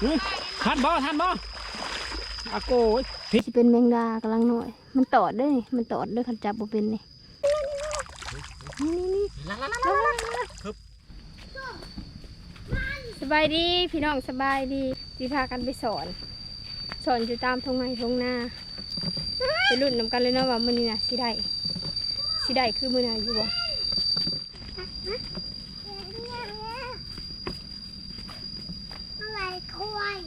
เฮ้ยทันบ่ทันบ่อาโกยพิษสิเป็นแมงดากำลังหน่อย มันตอดเด้นี่มันตอดเด้อคันจับบ่เป็นนี่นี่สบายดีพี่น้องสบายดีสิพากันไปสอน สอนอยู่ตามทงไห้ทงนาไปรุ่นนำกันเลยเนาะว่ามื้อนี้น่ะสิได้สิได้คือมื้อน่ะอยู่บ่ อะไรควาย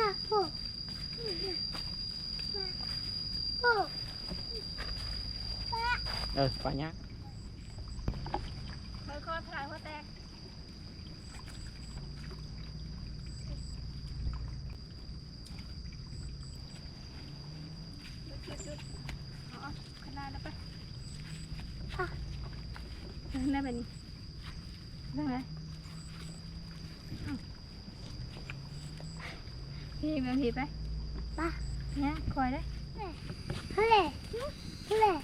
น่ะโอ้โอ้ เออไปเนี้ยค่อยๆพลายหัวแตกขนาดแล้วปะได้แบบนี้ได้ไหมพี่แบบนี้ไปปะเนี่ยคอยได้ เฮ้ยเฮ้ย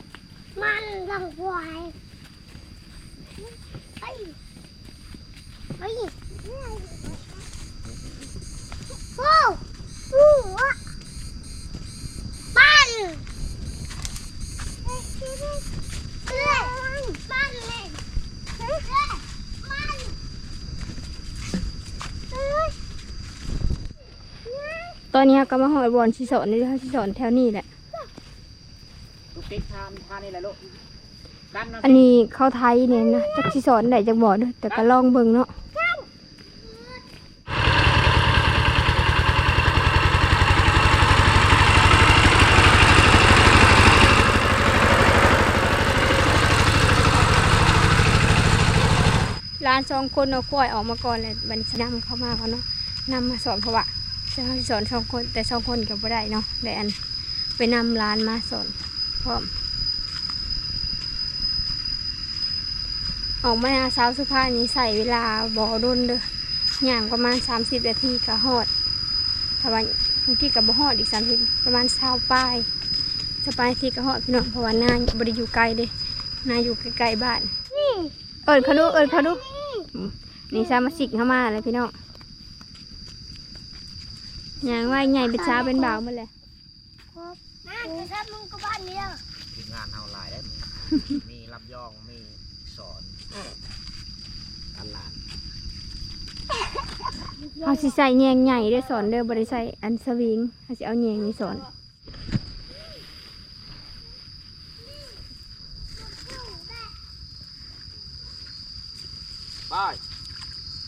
มันลังควายไปไปโอ้โหมันเฮ้ยมันเลยเฮ้ยมันเฮ้ยตอนนี้เราก็มาหอยบอลชิสอนนี่ด้วยชิสอนแถวนี้แหละ ลูกติ๊กทานทานนี่แหละลูกกันนะ อันนี้เข้าไทยเนี่ยนะจักชิสอนได้จักบ่อด้วยแต่ก็ลองเบิ่งเนาะร้านสองคนเอากล้วยออกมาก่อนเลยบัดนนำเข้ามาเขาเนาะนำมาสอนเพราะว่าจะให้สอนสองคนแต่สองคนก็บ่ได้เนาะได้อันไปนำร้านมาสอนพร้อม ออกมาหาสาวสุภาพนี้ใส่เวลาบ่อดนเด้อย่างประมาณ 30 นาทีก็ฮอดถ้าว่าบางทีก็บ่ฮอดอีก30ประมาณ20ป้ายจะไปที่ก็ฮอดพี่น้องเพราะว่าหน้าบ่ได้อยู่ไกลเด้หน้าอยู่ใกล้ๆบ้านเอิ้นเขาดูเอิ้นเขาดูอืมนี่สามาสิกเข้ามาเลยพี่น้องอย่างว่าใหญ่เป็นช้าเป็นบ่าวหมาเลยนั่นจะทำมึงกับบ้านเดียวทีมงานเฮาหลายได้หมดมีลำยองมีสอนตลาด เอาสิใส่แยงใหญ่เด้อสอนเด้อบ่ได้ใส่อันสวิงเอาสิเอาแยงนี่สอนไป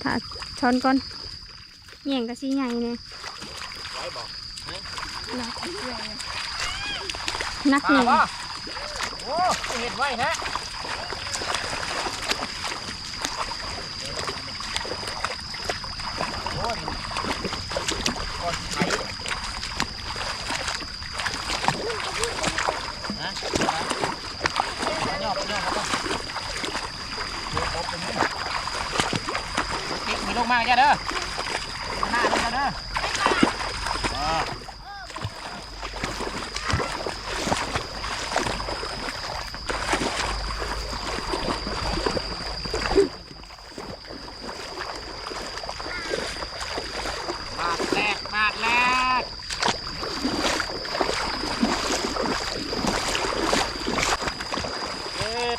ถ้าช้อนก่อนแยงก็สิใหญ่เนี่ยไว้บอกนักป้าแยงบ่โอ้เห็ดไว้แท้โอ้ยก่อนไถนะไปย่อไปย่อครับเดี๋ยวผมเป็นนี่ติ๊ก มากมากจ้ะเด้อหน้าเลยจ้ะเด้ออ่า บาทแรกบาทแรกเอ็ด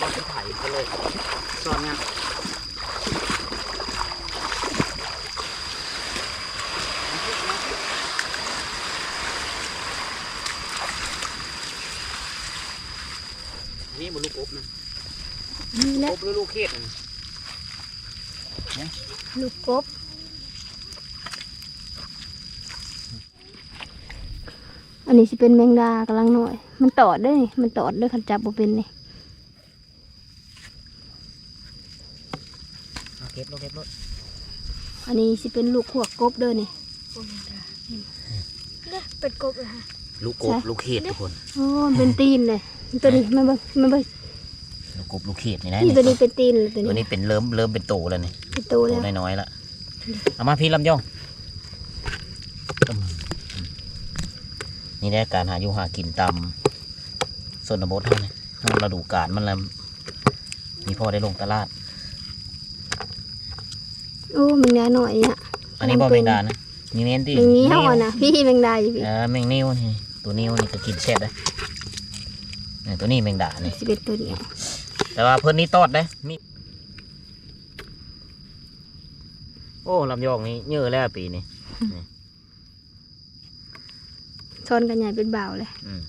ก็จะถ่ายไปเลยสอนเนี่ยนี่มันลูกกบนะ นี่แห ก ละ บหรือลูกเขตนะ ลูกกบ อั นนี้สิเป็นแมงดากำลังหน่อย มันตอดเด้นี่มันตอดเด้วยคันจับบ่เป็นนี่เอาเก็บลูกเก็บลูกอันนี้สิเป็นลูกขวกกบเด้อนี่เป็นกบเลยค่ะลูกกบลูกเขตทุกคนโอ้มันเป็นตีนเลยตัวนี้มาเบิ่งมาเบิ่งลูกกบลูกเขตนี่นะนี่ตัวนี้เป็นตีนเลยตัวตัวนี้นี้เป็นเริ่มเริ่มเป็นโตแล้วนี่เป็นตัวโตแล้วน้อยๆละเอามาพี่ลำยองอืม นี่แหละการหาอยู่หากินตามส่วนบทเท่านี้ห้ามฤดูกาลมันแล้วมีพ่อได้ลงตลาด โอ้แมงดาหน่อยอะอันนี้บ่แมงดานะมีเมนที่แมงนี้เฮาอะนะพี่แมงดาอยู่พี่เออแมงนิ้วนี่ตัวนิ้วนี่ก็กินแซ่บเลยนี่ตัวนี้แมงดานี่สิเป็นตัวเดียวแต่ว่าเพิ่นนี่ตอดได้มีโอ้ลำยองนี่เยอะแล้วปีนี้ ชนกันใหญ่เป็นบ่าวเลยอืม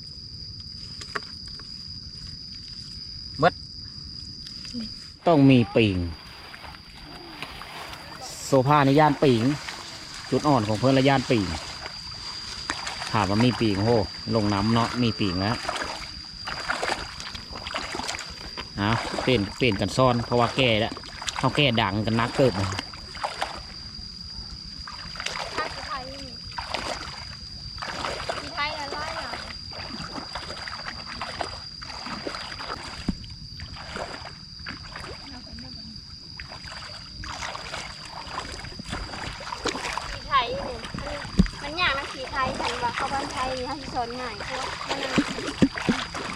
มดต้องมีปิงโซฟาในย่านปิงจุดอ่อนของเพิ่นละย่านปิงถามว่ามีปิงโหลงน้ำเนาะมีปิงแล้วเอาเปลี่ยนเปลี่ยนกันซ่อนเพราะว่าแก่แล้วเขาแก่ดังกันนักเกิบเลย ไทยไทยอะไรอะสีไทยนี่มันยากนะสีไทยฉันว่า เขาบ้านไทยนี่เขาสิสอนง่ายพราะว่ามันนั่ง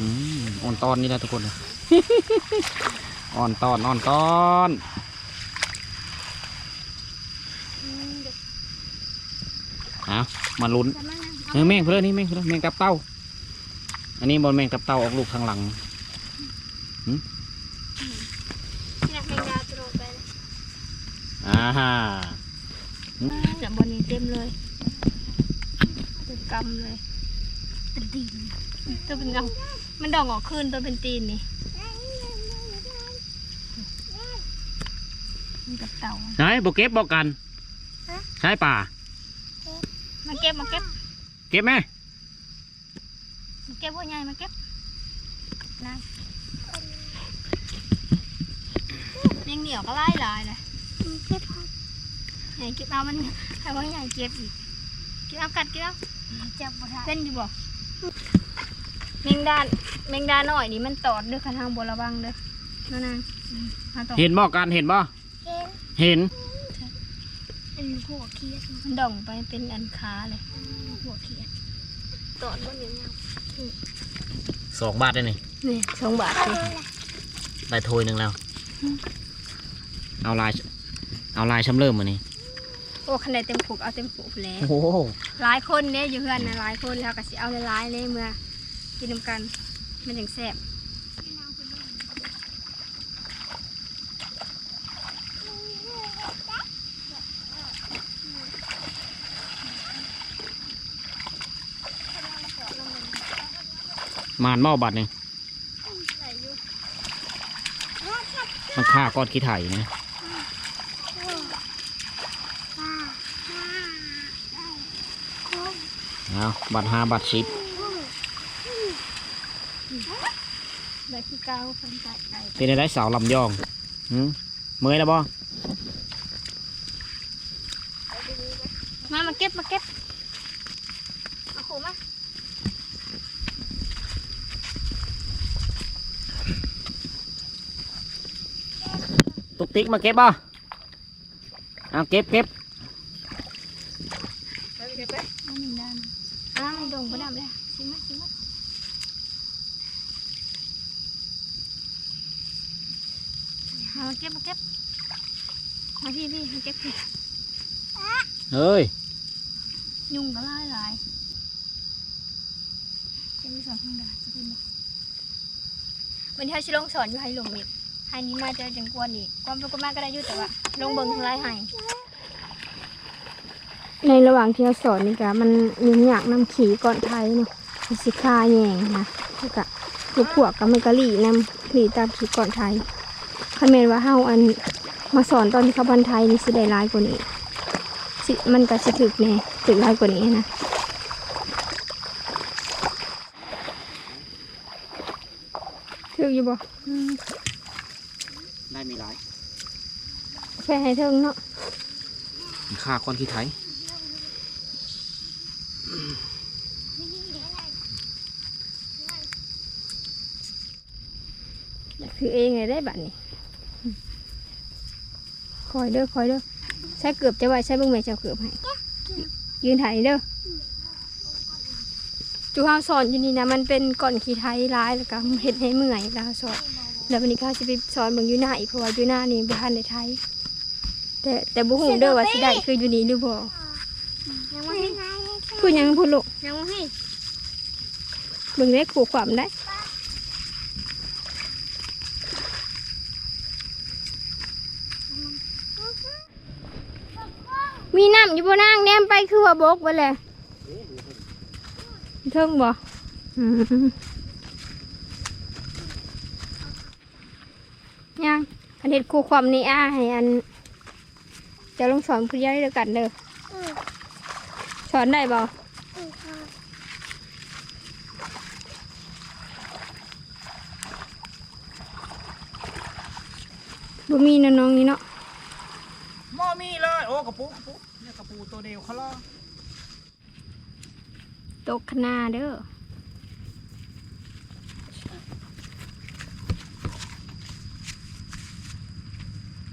อืมอ่อนตอนนี่แหละทุกคน อ่อนตอนอ่อนตอน อืมเดี๋ยว เอา มาลุ้นจะมานั่งเออแมงเพื่อนนี่แมงเพื่อนแมงกับเต้า อันนี้บอลแมงกับเต้าออกลูกทางหลังที่นักแมงดาตรไปเลยอ่าฮะเดี๋ยวบนนี้เต็มเลยเป็นกำเลยเป็นตีนตัวเป็นเงามันดองออกขึ้นตัวเป็นตีนนี่มันกับเต่าไหนบเก็บบอกกัน ใช่ป่า มาเก็บมาเก็บเก็บไหมมาเก็บพวกใหญ่มาเก็บนะยังเหนียวก็ไล่ลายเลยเก็บใหญ่เก็บเอามันให้พวกใหญ่เก็บอีกเก็บเอากัดเก็บเอาจับเป็นอยู่บ่แมงดาแมงดาหน่อยนี่มันตอดเด้อคันทางบัวระวังเด้อนั่นนางมาต่อเห็นบอกกันเห็นบ่เห็น เห็นเป็นหัวเคียดมันด่องไปเป็นอันค้าเลย หัวเคียดตอดมันอย่างเงี้ยสองบาทได้นี่นี่สองบาทเลยได้โทยหนึ่งแล้ว เอาลาย เอาลายช้ำเริ่มมานี่โอ้คะแนนเต็มผูกเอาเต็มผูกแล้วโอ้โหหลายคนเนี่ยอยู่เพื่อนนะหลายคนแล้วก็สิเอาหลายๆเลยเมื่อกินน้ำกัน มันอย่างแซ่บ มานเมาบัตรนี่มันฆ่าก้อนขี้ไถ่นะเอาบัตรห้าบัตรสิบแบบที่เก้าคนไก่ไก่เป็นได้สาวลำยองหืมเมื่อยแล้วบ่ มามาเก็บมาเก็บมาขู่มา ตุกติ๊กมาเก็บบ่เอาเก็บเก็บเอาหนึ่งด้านอ้าวไม่ดงก็ดำเลยชิมมาชิมมาเอามาเก็บมาเก็บมาพี่พี่มาเก็บพี่เฮ้ย ยุงก็ไล่หลายเป็นวิสอนข้างดาจะเป็นบ่วันนี้เขาชิลงสอนอยู่ให้ลงมิด ให้นี้มาเจอจังกวนอีกความเป็นกวนมากก็ได้อยุ่แต่ว่าลงเบิ่งทางไล่ให้ในระหว่างที่เราสอนนี่กะมันยุ่งยากนำขี่ก่อนไทยเนาะมันสิคาแยงนะแล้วก็ลูกขวกกับมันก็หลีนำหลี่ตามขี่ก่อนไทยคันแมนว่าเฮาอันมาสอนตอนที่เขาบันไทยนี่สิได้ร้ายกว่านี้สิมันก็สิถึกแน่ถึกร้ายกว่านี้นะถึกอยู่บ่ ได้มีหลายแค่ให้เทิงเนาะฆ่าก้อนขี้ไถ่อยากถือเองเลยได้บัดนี้คอยเด้อคอยเด้อใช้เกือบจะไว้ใช้เบิ่งแม่เจ้าเกือบให้ยืนถ่ายนี่เด้อจูเฮาสอนอยู่นี่นะมันเป็นก่อนขี้ไทยร้ายแล้วก็เฮ็ดให้เมื่อยแล้วสอน แล้ววันนี้ข้าสิไปสอนเบิ่งอยู่หน้าอีกเพราะว่าอยู่หน้านี่บ่ทันได้ไทย แต่แต่บ่ฮู้เด้อว่าสิได้คืออยู่นี่หรือบ่ยังไม่ให้พูดหยังพูดลูกยังไม่ให้เบิ่งได้ขู่ความได้มีน้ำอยู่บนนางแนมไปคือว่าบกไปเลยเทิงบ่อืมยัง อันนี้ครูความนี่อ้าให้อัน จะลองสอนผู้ใหญ่เดียวกันเด้ออืมสอนได้บ่อืมค่ะบ่มีนะน้องนี่เนาะมอมีเลย โอ้กระปุกกระปุกเนี่ยกระปูตัวเดียวเขาล่อตกขนาเด้อ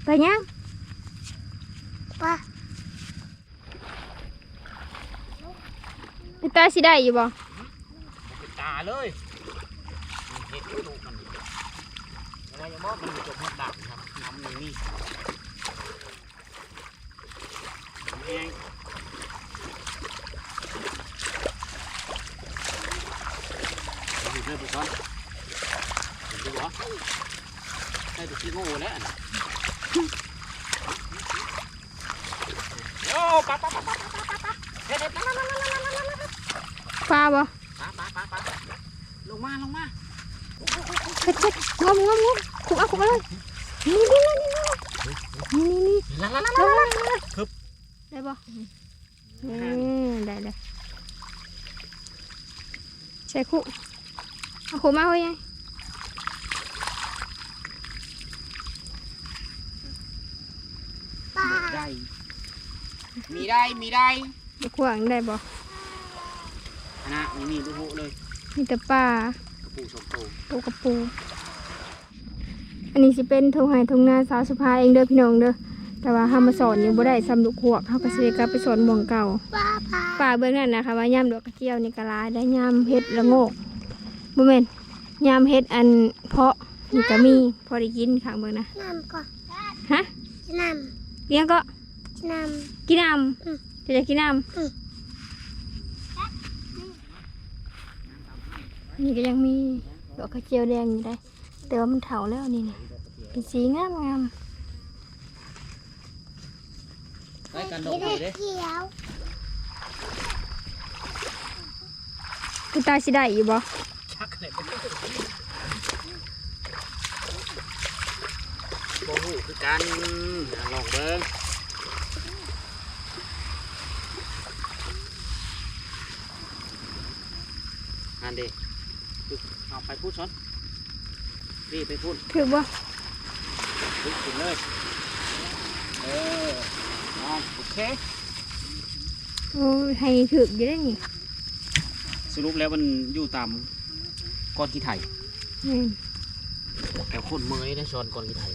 ไปยังป้าอีตาสิได้อยู่บ่เป็นตาเลยเห็ดลูกมันอะไรอย่างว่ามันจบมันดับครับน้ำมันนี่แห้งดูเพื่อนไปซ้อนดูวะให้ดูขี้โง่แล้วน่ะ โอ้ปั๊บปั๊บปั๊บปั๊บปั๊บปั๊บเฮ้ยเฮ้ยปั๊บปั๊บปั๊บปั๊บปั๊บปลาบ่ปาปาปาปาลงมาลงมาเช็ดเช็ดงมงมงมขุกเอาขุกเอาเลยนี่นี่นี่นี่นี่นี่ลาลาลาลลางลงลงลงครับได้บ่อืมได้เลยใส่ขุกเอาขุกมาเฮ้ยยาย ป้า ได้ มีได้มีได้เอาขวางได้บ่นะมีมีลูกหูเลยมีแต่ปลากระปูสองโตตัวกระปู อันนี้สิเป็นทงไห้ทงนาสาวสุภาเองเด้อพี่น้องเด้อแต่ว่าเฮามาสอนยังบ่ได้ซ้ำลูกหวกเฮาก็สิได้กลับไปสอนหม่องเก่าป้าป้าป่าเบื้องนั้นนะคะว่ายามดอกกระเจียวนี่ก็หลายได้ยามเฮ็ดละโงกบ่แม่นยามเฮ็ดอันเพาะนี่ก็มีพอได้กินข้างเบิ่งนะน้ำก่อนฮะจะน้เลี้ยงก็ำจะน้กินน้อืมำจะจะกินน้อืมำนี่ก็ยังมีดอกกระเจียวแดงอยู่ได้ แต่ว่ามันเถาแล้วนี่นะเป็นสีงามงามได้กันดำอกไม่เลได้ยเด้เขียวกูตาสิได้อยู่บ่ชักเลยโอ้โหคือการลองเบิ้ง อันเดีเอาไปพูดซ้อนพี่ไปพูดถือบ่ลุกขึ้นเลย เอออ่าโอเคโอ้ยให้ถืออยู่ได้นี่สรุปแล้วมันอยู่ตามก้อนขี้ไถ่แม่นแต่คนเมยได้ชอนก้อนขี้ไถ่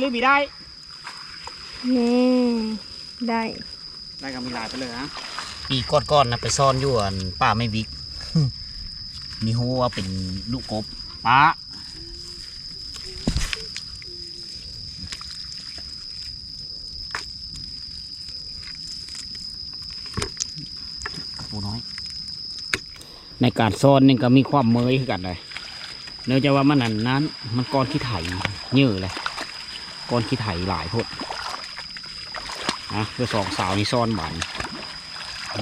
หรือไม่ได้แน่ได้ได้กับมีลายไปเลยฮะปีก้อนๆนะไปซ่อนอยู่อันป้าไม่วิก มีหัวเป็นลูกกบป้าปูน้อย ในการซ่อนนี่ก็มีความเมยคือกันเลยเนื่องจากว่ามันนั้นนั้น มันก้อนขี้ไถ่เยอะเลย ก้อนขี้ไถ่หลายพดนะเพื่อสองสาวนี่ซ่อนหวาน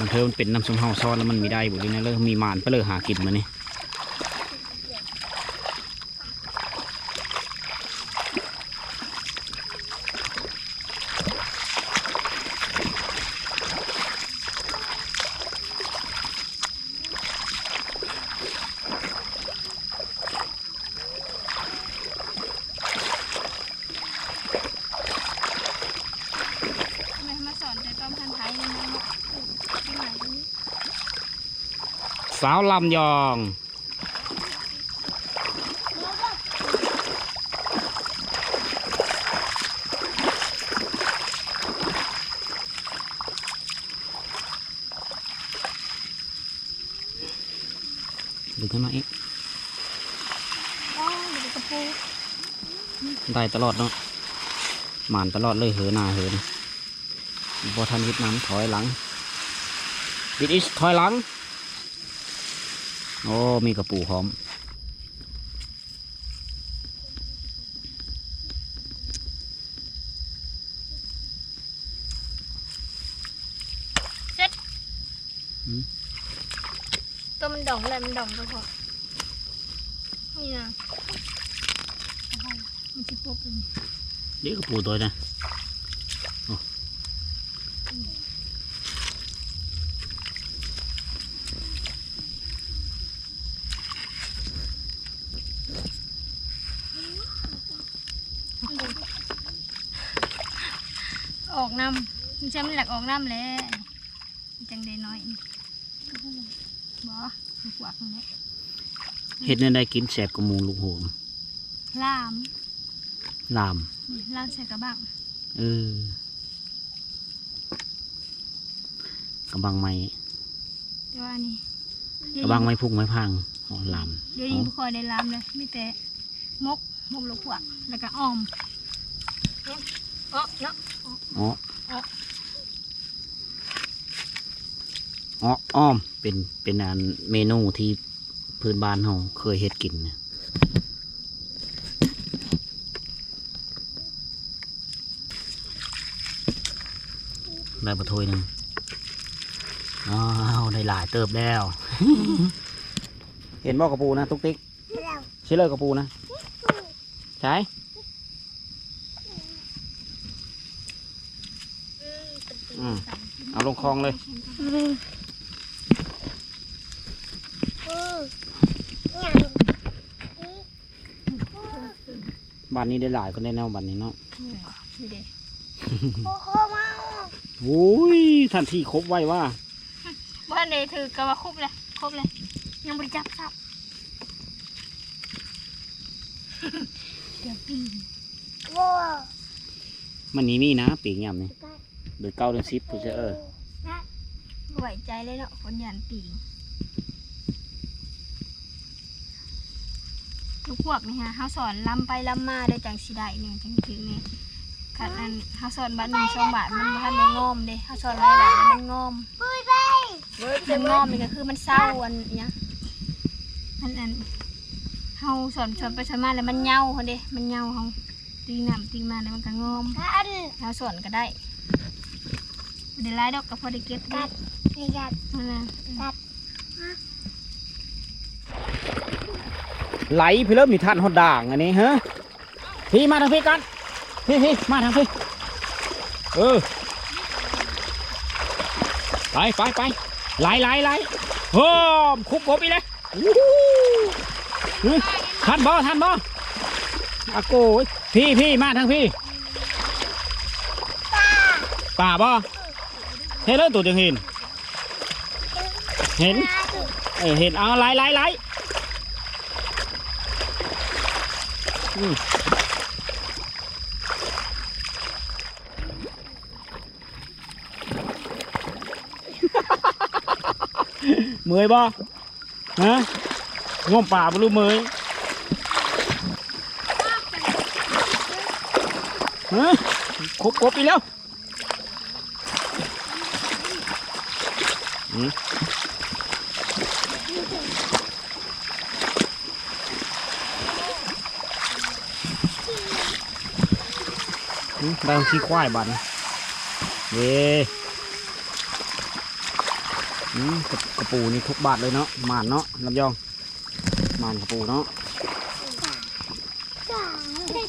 มันเธอมันเป็นน้ำส้มเฮาซ่อนแล้วมันมีได้บุรีนะเลยมีมานไปเลยหากินมาเนี่ยาวลำยอง ดึงขึ้นมาอีกอ๋อเดี๋ยวกระได้ตลอดเนาะหมานตลอดเลยเหือหน้าเหือนบอทันวิดน้ำถอยหลังวิดอิชถอยหลัง โอ้ มีกระปูพร้อมตัวมันดองเลยมันดองก็พอนี่นะเอาไปมันจะปุ๊บเลยเดี๋ยวกระปูตัวนะ ออกน้ำมันใช่มันหลักออกน้ำแล้วมันจังได้น้อยนี่บ่มันกวักตรงนี้เห็ดเนี่ยได้กินแสบกระมูลูกโหมล่ามลามนี่ล่ามใส่กระบังเออกระบังไม้แต่ว่านี่กระบังไม้พุ่งไม้พังอ๋อลามเดี๋ยวนี้บุคอยได้ล่ามเลยมีแต่มกมกลูกกวักแล้วก็อ้อม เนาะอ๋อเนาะอ๋ออ๋ออ๋ออ้อมเป็นเป็นอันเมนูที่พื้นบ้านเราเคยเฮ็ดกินนะได้ปลาถ้วยหนึ่งอ้าวได้หลายเติบแล้ว เห็นบ่กระปูนะ ตุ๊กติ๊กแล้วใช่เลยกระปูนะ ใช่ อืม เอา ลงคลองเลยอืมอย่างนี้บ้านนี้ได้หลายคนได้แนวบ้านนี้เนาะนี่เด้โอ้โหมาโอ้ยทันทีครบไว้ว่าบ้านเดถือกระว่าครบเลยครบเลย ยังบริจับซับเดี๋ยวปีนวัวมันนี้มีนะปีกยำนี่เดือเก้าเดือนสิบผู้เชเออ ไหวใจเลยเนาะคนยันปีนลูกพวกนี่ฮะเขาสอนลำไปลำมาได้จังสิได้เนี่ยจังถึงเนี่ยขัดอันเขาสอนบาทหนึ่งสองบาทมันบ่ทันได้งอมเด้เขาสอนหลายบาทแล้วมันงอมปุ้ยไปมันงอมนี่ก็คือมันเศร้าอันเนี้ยอันอันเฮาสอนสอนไปสอนมาแล้วมันเหงาคนเด้มันเหงาเฮาตีน้ำตีมาแล้วมันก็งอมกันเราสอนก็ได้บ่ได้หลายดอกก็พอได้เก็บได้ นี่กันนั่นแหละไหลพี่เริ่มมีทันหดด่างอันนี้ฮะพี่มาทางพี่กันพี่พี่มาทางพี่เออไปไปไปไหลไหลไหลโฮ้มคุบกบอีกเลยวู้ฮู้เฮ้ยทันบ่ทันบ่อากยพี่พี่มาทางพี่ป่าป่าบ่เฮ้เลิศตัวจังห็น เห็น เออเห็นเอาไหลไหลไลอืมเมยบ่ฮะง่วงป่าบ่รู้เมยฮะครบครบอีกแล้วอืม ได้ของขี้ควายบันเย่อืมกระกระปูนี่ทุกบาทเลยเนาะหมานเนาะลำยองหมานกระปูเนาะ จ้า เอาได้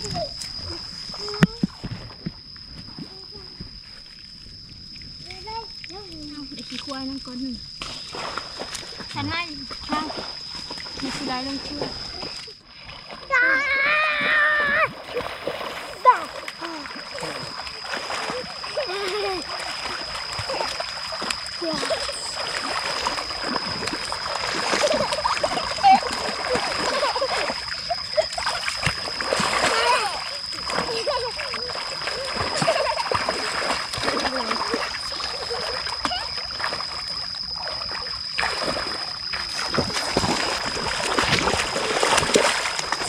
ขี้ควายนั่งก่อนหนึ่งฉันนั่งนั่งมีสิได้ลงเชื่อ จ้าจ้า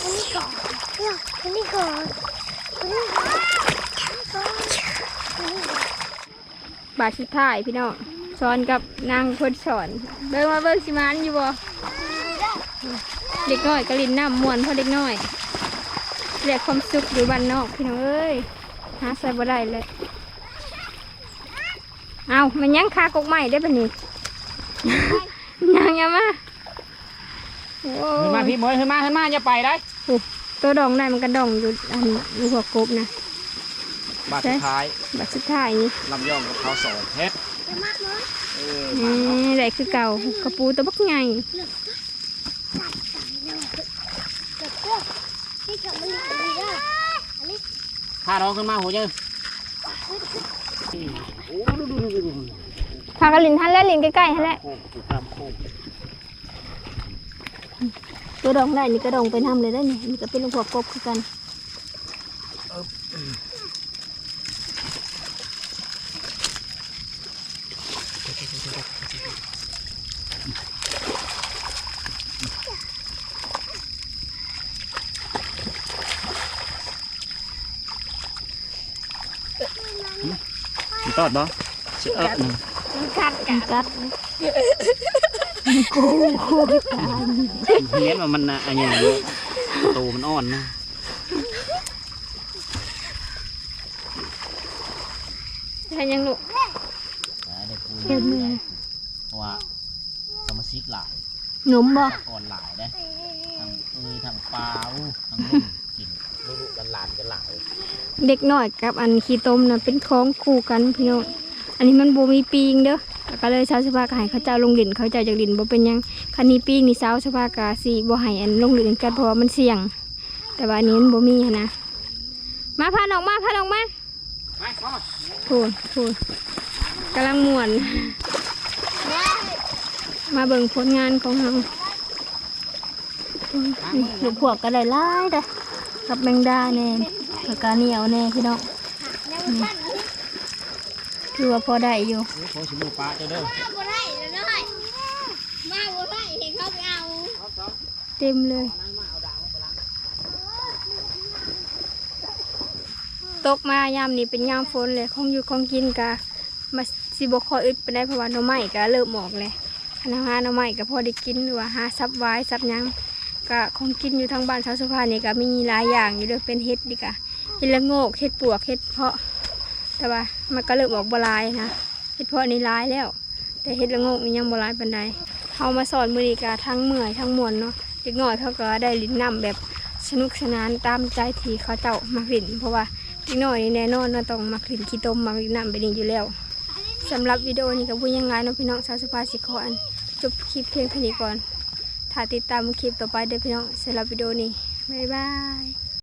คนนี้ก่อนเดี๋ยวคนนี้ก่อนคนนี้ก่อนคนนี้ก่อนคนนี้ก่อน บาทสุ ดท้ายพี่น้องสอนกับนางเพิ่นสอน เบิ่งมาเบิ่งสิมันอยู่บ่เด็กน้อยก็ลินน้ำม่วนเพราะเด็กน้อยเรียกความสุขอยู่บ้านนอกพี่น้องเอ้ยหาใส่บ่ได้เลย เอามันยังคากกใหม่ได้ปะนี่ยังยังมาโอ้ขึ้นมาพี่เมย์ขึ้นมาขึ้นมาอย่าไปได้ตัวดองได้มันก็ดองอยู่อันอยู่หัวกบนะ บาทสุดท้ายบัดสุดท้ายนี่ลำย่องกับเขาวสองเฮ็ดจะมากเนาะเออนี่ได้คือเก่ากระปูตัวบักใหญ่เด็กก็ที่ทำมันดีอะอันนี้พาน้องขึ้นมาหัวยืนพากระลินทันแล้วลินใกล้ๆทันแล้วโค้งถูกตามโค้งตัวดองได้นี่ก็ดองไปทำเลยได้นี่นี่ก็เป็นหัวกบคือกัน ตอดบ่เชื่อหนึ่งกัดกัดเฮียนว่ามันน่ะอันอย่างนี้ประตูมันอ่อนนะใช่ยังลูกได้ปูเห็นมือเพราะว่าสมาชิกหลายหนมบ่ก่อนหลายได้ทั้งเอ้ยทั้งปลาอู้ทั้งลุ่มกินลูกๆกัน หลานกันหลายเด็กน้อยกับอันขี้ต้มนะเป็นของคู่กันพี่น้องอันนี้มันบ่มีปีงเด้อแล้วก็เลยชาวสภาก็ให้เขาเจ้าลงดินเขาเจ้าจากดินบ่เป็นหยังคันนี้ปีงนี่ชาวสภากะสิบ่ให้อันลงดินกันเพราะว่ามันเสี่ยง แต่ว่าอันนี้มันบ่มีหั้นนะมาพาน้องมาพาน้องมาไปพ่อพูนพูนกำลังม่วน มาเบิ่งผลงานของเรานี่ลูกพวกก็ได้หลายเด้อ กับแมงดาแน่กับกาเหนียวแน่พี่น้องยังสั้นนี่คือว่าพอได้อยู่โอ้โหชิมปลาเจ้าเด้อมาบัวไรเลยมาบัวไร่เห็นเขาไปเอา เต็มเลย ตกมายามนี้เป็นยามฝนเลยของอยู่ของกินกะมาสิบคอยอึดไปได้เพราะว่าน่อไม้กะเริ่มออกเลยคณะหาน่อไม้ก็พอได้กินหรือว่าหาซับไว้ซับยัง ก็ของกินอยู่ทางบ้านชาวสุพรรณนี่ก็มีหลายอย่างอยู่เด้อเป็นเห็ดดิกะเห็ดละโงกเห็ดปวกเห็ดเพาะ แต่ว่ามันก็เริ่มออกบลายนะเห็ดเพาะนี่ร้ายแล้ว แต่เห็ดละโงกนี่ยังบลายปานใดเอามาสอนมือนีกาทั้งเมื่อยทั้งมวนเนาะเด็กน้อยเขาก็ได้ลิ้นน้ำแบบสนุกสนานตามใจที่เขาเจ้ามักลิ้นเพราะว่าเด็กน้อยนี่แน่นอนนาะต้องมักลิ้นขี้ต้มมักลิ้นน้ำไปนี่อยู่แล้วสำหรับวิดีโอนี้ก็พูดยังไงเนาะพี่น้องชาวสุภาษิตขออันจบคลิปเพียงเท่านี้ก่อนาติดตามคลิปต่อไปเด้อพี่น้องสำหรับวิดีโอนี้บ๊ายบาย